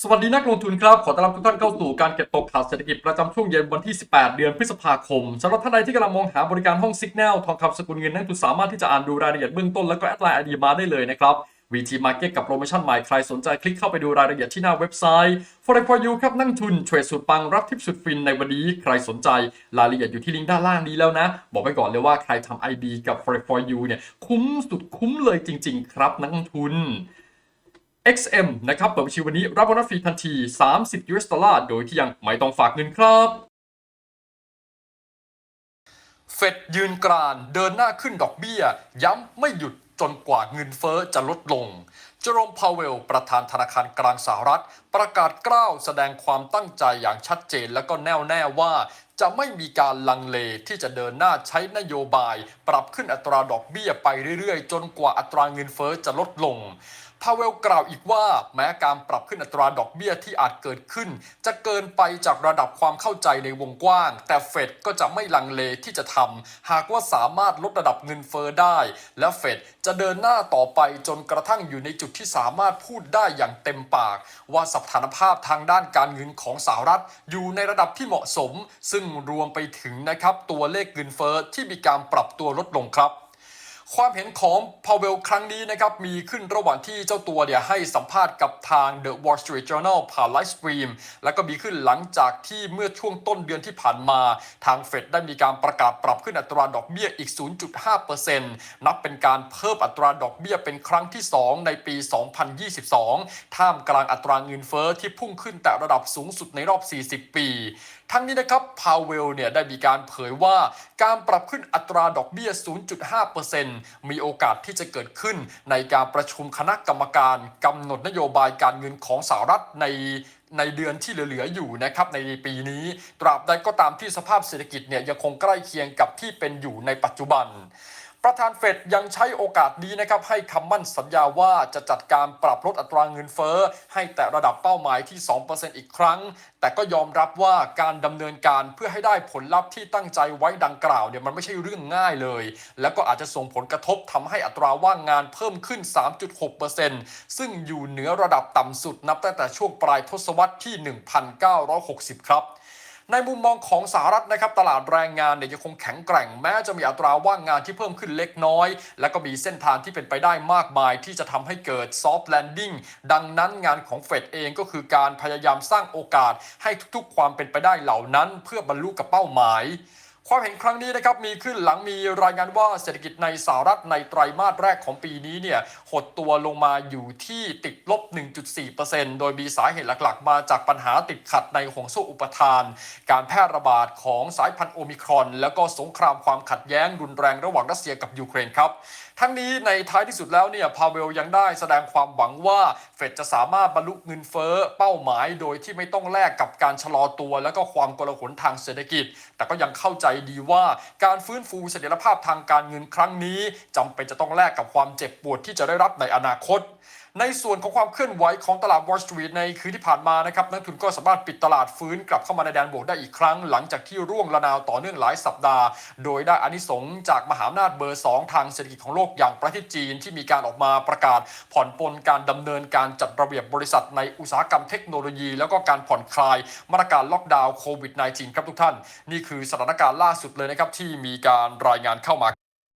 สวัสดีนักลงทุนครับ ขอต้อนรับทุกท่านเข้าสู่การเก็บตกข่าวเศรษฐกิจประจำช่วงเย็นวันที่ 18 เดือนพฤษภาคมสำหรับท่านใดที่กำลังมองหาบริการห้องซิกแนลทองคำสกุลเงินนักลงทุนสามารถที่จะอ่านดูรายละเอียดเบื้องต้นแล้วก็แอดไลน์ไอดีมาได้เลยนะครับ VT Market กับโปรโมชั่นใหม่ใครสนใจคลิกเข้าไปดูรายละเอียดที่หน้าเว็บไซต์ Forex for you ครับนั่งทุนเทรดสุดปังรับทิปสุดฟินในวันนี้ ใครสนใจรายละเอียดอยู่ที่ลิงก์ด้านล่างนี้แล้วนะ บอกไว้ก่อนเลยว่าใครทำ IB กับ Forex for you เนี่ยคุ้มสุดคุ้มเลยจริง ๆ ครับนักทุน XM นะครับเปิดบัญชีวันนี้รับโบนัสฟรีทันที 30 US ดอลลาร์โดยที่ยังไม่ต้องฝากเงินครับเฟดยืนกรานเดินหน้าขึ้นดอกเบี้ย ย้ำไม่หยุดจนกว่าเงินเฟอ้อจะลดลง เจอโรมพาวเวล ประธานธนาคารกลางสหรัฐ ประกาศกล้าวแสดงความตั้งใจอย่างชัดเจนและก็แน่วแน่ว่า จะไม่มีการลังเลที่จะเดินหน้าใช้นโยบาย ปรับขึ้นอัตราดอกเบี้ยไปเรื่อยๆ จนกว่าอัตราเงินเฟอ้อจะลดลง พาเวลกล่าวอีกว่าแม้การปรับขึ้นอัตราดอกเบี้ยที่อาจเกิดขึ้น จะเกินไปจากระดับความเข้าใจในวงกว้าง แต่เฟดก็จะไม่ลังเลที่จะทำหากว่าสามารถลดระดับเงินเฟอ้อได้ และเฟดจะเดินหน้าต่อไปจนกระทั่งอยู่ในจุดที่สามารถพูดได้อย่างเต็มปาก ว่าสถานภาพทางด้านการเงินของสหรัฐ อยู่ในระดับที่เหมาะสม ซึ่งรวมไปถึงนะครับตัวเลขเงินเฟอ้อที่มีการปรับตัวลดลงครับ ความเห็นของพาวเวลครั้งนี้นะครับมีขึ้นระหว่างที่เจ้าตัวเนี่ยให้สัมภาษณ์กับทาง The Wall Street Journal ผ่านไลฟ์สตรีมแล้วก็มีขึ้นหลังจากที่เมื่อช่วงต้นเดือนที่ผ่านมา ทางเฟดได้มีการประกาศปรับขึ้นอัตราดอกเบี้ยอีก 0.5%นับเป็นการเพิ่มอัตราดอกเบี้ยเป็นครั้งที่ 2 ในปี 2022 ท่ามกลางอัตราเงินเฟอ้อที่พุ่งขึ้นแต่ระดับสูงสุดในรอบ 40 ปี ทั้งนี้นะครับพาวเวลเนี่ยได้มีการเผยว่า การปรับขึ้นอัตราดอกเบี้ย 0.5%มีโอกาสที่จะเกิดขึ้นในการประชุมคณะกรรมการกำหนดนโยบายการเงินของสหรัฐในในเดือนที่เหลือๆอยู่นะครับในปีนี้ ตราบใดก็ตามที่สภาพเศรษฐกิจเนี่ยยังคงใกล้เคียงกับที่เป็นอยู่ในปัจจุบัน ประธานเฟดยังใช้โอกาสนี้นะครับให้คำมั่นสัญญาว่าจะจัดการปรับลดอัตราเงินเฟ้อ ให้แต่ระดับเป้าหมายที่ 2%อีกครั้ง แต่ก็ยอมรับว่าการดำเนินการเพื่อให้ได้ผลลัพธ์ที่ตั้งใจไว้ดังกล่าวเนี่ยมันไม่ใช่เรื่องง่ายเลย แล้วก็อาจจะส่งผลกระทบทำให้อัตราว่างงานเพิ่มขึ้น 3.6%ซึ่งอยู่เหนือระดับต่ำสุดนับตั้งแต่ช่วงปลายทศวรรษที่ 1960 ครับ ในมุมมองของสหรัฐนะครับตลาดแรงงานเนี่ยยังคงแข็งแกร่งแม้จะมีอัตราว่างงานที่เพิ่มขึ้นเล็กน้อย และก็มีเส้นทางที่เป็นไปได้มากมายที่จะทำให้เกิดซอฟต์แลนดิ้งดังนั้นงานของเฟดเองก็คือการพยายามสร้างโอกาสให้ทุกๆ ความเป็นไปได้เหล่านั้น เพื่อบรรลุกับเป้าหมาย ความเห็นครั้งนี้นะครับมีขึ้นหลังมีรายงานว่าเศรษฐกิจในสหรัฐในไตรมาสแรกของปีนี้เนี่ยหดตัวลงมาอยู่ที่ติดลบ 1.4%โดยมีสาเหตุหลักๆ มาจากปัญหาติดขัดในห่วงโซ่อุปทาน การแพร่ระบาดของสายพันธุ์โอมิครอน แล้วก็สงครามความขัดแย้งรุนแรงระหว่างรัสเซียกับยูเครนครับ ทั้งนี้ในท้ายที่สุดแล้วเนี่ยพาเวลยังได้แสดงความหวังว่าเฟดจะสามารถบรรลุเงินเฟ้อเป้าหมาย โดยที่ไม่ต้องแลกกับการชะลอตัว และก็ความกลาหนทางเศรษฐกิจ แต่ก็ยังเข้าใจดีว่าการฟื้นฟูเสถียรภาพทางการเงินครั้งนี้จำเป็นจะต้องแลกกับความเจ็บปวดที่จะได้รับในอนาคต ในส่วนของความเคลื่อนไหวของตลาด Wall Street ในคืนที่ผ่านมานะครับนักทุนก็สามารถปิดตลาดฟื้นกลับเข้ามาในแดนบวกได้อีกครั้ง หลังจากที่ร่วงระนาวต่อเนื่องหลายสัปดาห์ โดยได้อานิสงส์จากมหาอำนาจเบอร์ 2 ทางเศรษฐกิจของโลกอย่างประเทศจีนที่มีการออกมาประกาศ ผ่อนปลนการดำเนินการจัดระเบียบบริษัทในอุตสาหกรรมเทคโนโลยี แล้วก็การผ่อนคลายมาตรการล็อกดาวน์โควิด -19 ครับทุกท่าน นี่คือสถานการณ์ล่าสุดเลยนะครับที่มีการรายงานเข้ามา